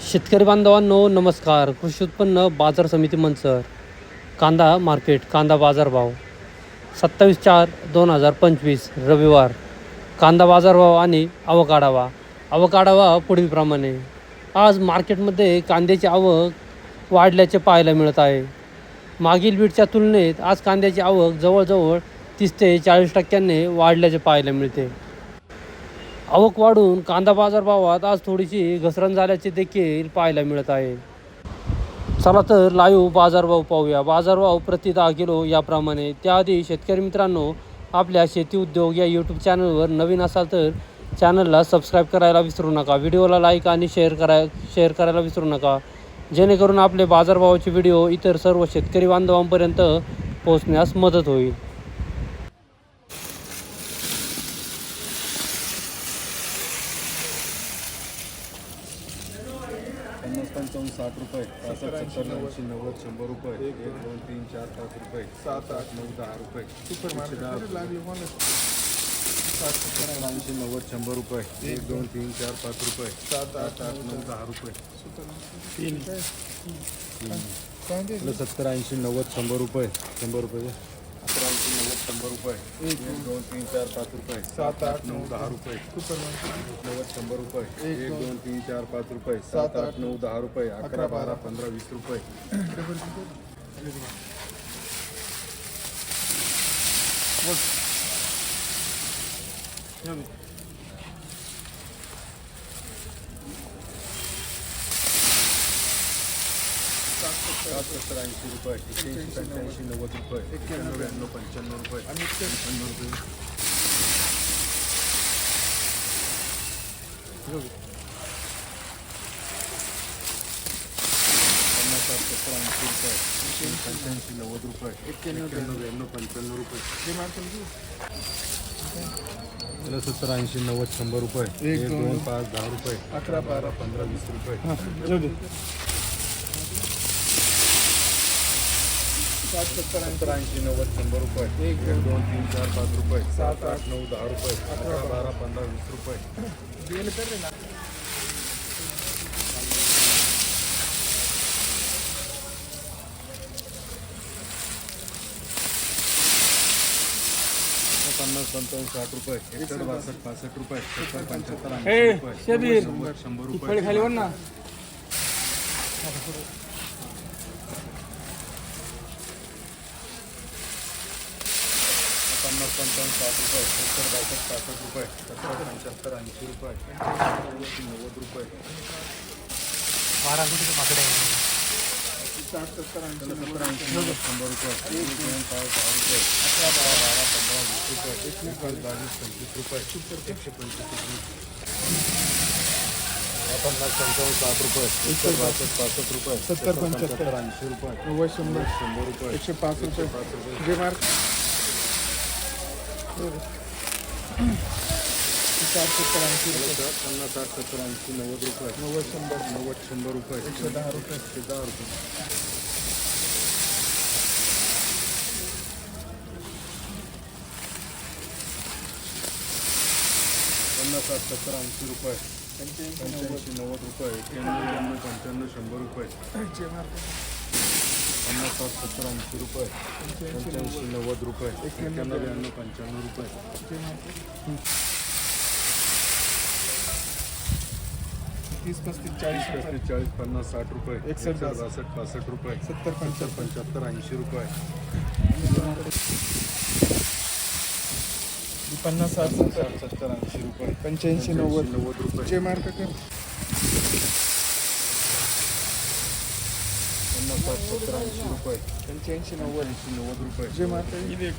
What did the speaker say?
शेतकरी बांधवांनो नमस्कार. कृषी उत्पन्न बाजार समिती मंचर कांदा मार्केट कांदा बाजारभाव सत्तावीस चार दोन हजार पंचवीस रविवार. कांदा बाजारभाव आणि आवक आढावा आवक आढावा पुढीलप्रमाणे आज मार्केटमध्ये कांद्याची आवक वाढल्याचे पाहायला मिळत आहे. मागील बीटच्या तुलनेत आज कांद्याची आवक जवळजवळ तीस ते चाळीस टक्क्यांनी वाढल्याचे पाहायला मिळते. आवक वाढून कांदा बाजारभावात आज थोडीशी घसरण झाल्याचे देखील पाहायला मिळत आहे. चला तर लाईव्ह बाजारभाव पाहूया. बाजारभाव प्रति दहा किलो याप्रमाणे. त्याआधी शेतकरी मित्रांनो आपल्या शेती उद्योग या यूट्यूब चॅनलवर नवीन असाल तर चॅनलला सबस्क्राईब करायला विसरू नका. व्हिडिओला लाईक आणि शेअर करा शेअर करायला विसरू नका. जेणेकरून आपले बाजारभावाचे व्हिडिओ इतर सर्व शेतकरी बांधवांपर्यंत पोहोचण्यास मदत होईल. पन्नास पंचावन्न साठ रुपये पासष्ट सत्तर ऐंशी नव्वद शंभर रुपये एक दोन तीन चार पाच रुपये सात आठ. नऊ दहा रुपये एकशे दहा रुपये. ऐंशी नव्वद शंभर रुपये एक दोन तीन चार पाच रुपये सात आठ आठ नऊ दहा रुपये. सत्तर ऐंशी नव्वद शंभर रुपये शंभर रुपये. ऐंशी नव्वद शंभर रुपये. एक दोन तीन चार पाच रुपये. सात आठ नऊ. दहा रुपये. नव्वद शंभर रुपये. एक दोन. तीन चार पाच रुपये. सात आठ नऊ दहा रुपये. अकरा बारा पंधरा वीस रुपये. सात सत्तर ऐंशी रुपये एक्क्याऐंशी पंच्याऐंशी नव्वद रुपये एक्क्याण्णव ब्याण्णव पंच्याण्णव रुपये पंच्याण्णव रुपये. पन्नास साठ सत्तर ऐंशी रुपये एक्क्याऐंशी पंच्याऐंशी नव्वद रुपये एक्क्याण्णव ब्याण्णव पंच्याण्णव रुपये. त्याला सत्तर ऐंशी नव्वद शंभर रुपये. एक दोन पाच दहा रुपये. अकरा बारा पंधरा वीस रुपये. सात सत्तर सत्तर ऐंशी नव्वद शंभर रुपये. एक दोन तीन चार पाच रुपये. सात आठ नऊ दहा रुपये. अकरा बारा पंधरा वीस रुपये. पन्नास पंचावन्न साठ रुपये. एकसष्ट बासष्ट पासष्ट रुपये. सत्तर पंच्याहत्तर ऐंशी रुपये. शंभर शंभर रुपये. पन्नास पंचावन्न साठ रुपये सत्तर बासष्ट पासष्ट रुपये सत्तर पंच्याहत्तर ऐंशी रुपये नव्वद रुपये. बारा कुठे माकडे साठ सत्तर ऐंशी सत्तर ऐंशी शंभर रुपये एक दोन पाच दहा रुपये अकरा बारा बारा पंधरा वीस रुपये एकवीस बावीस बावीस पंचवीस रुपये एकशे पंचवीस पन्नास पंचावन्न साठ रुपये एकशे बासष्ट पासष्ट रुपये सत्तर पंच्याहत्तर ऐंशी रुपये नव्वद शंभर शंभर रुपये एकशे पाच रुपये पाच रुपये. जे मार्क साठ सत्तर ऐंशी रुपये पन्नास साठ सत्तर ऐंशी नव्वद रुपये नव्वद शंभर नव्वद शंभर रुपये एकशे दहा रुपये. एकशे दहा रुपये पन्नास साठ सत्तर ऐंशी रुपये पंच्याऐंशी नव्वद रुपये एक्क्याण्णव पंच्याण्णव शंभर रुपये जे पन्नास साठ सत्तर ऐंशी रुपये. पंच्याऐंशी नव्वद. रुपये एक्क्याण्णव ब्याण्णव पंच्याण्णव रुपये तीस पस्तीस चाळीस पस्तीस चाळीस पन्नास साठ रुपये एकसष्ट, बासष्ट पासष्ट रुपये सत्तर पंच्याहत्तर पंच्याहत्तर ऐंशी रुपये पन्नास साठ सत्तर सत्तर ऐंशी रुपये पंच्याऐंशी नव्वद नव्वद रुपये. जे मार्क कर पन्नास साठ सत्तर ऐंशी रुपये पंच्याऐंशी नव्वद ऐंशी नव्वद रुपये जे मार्क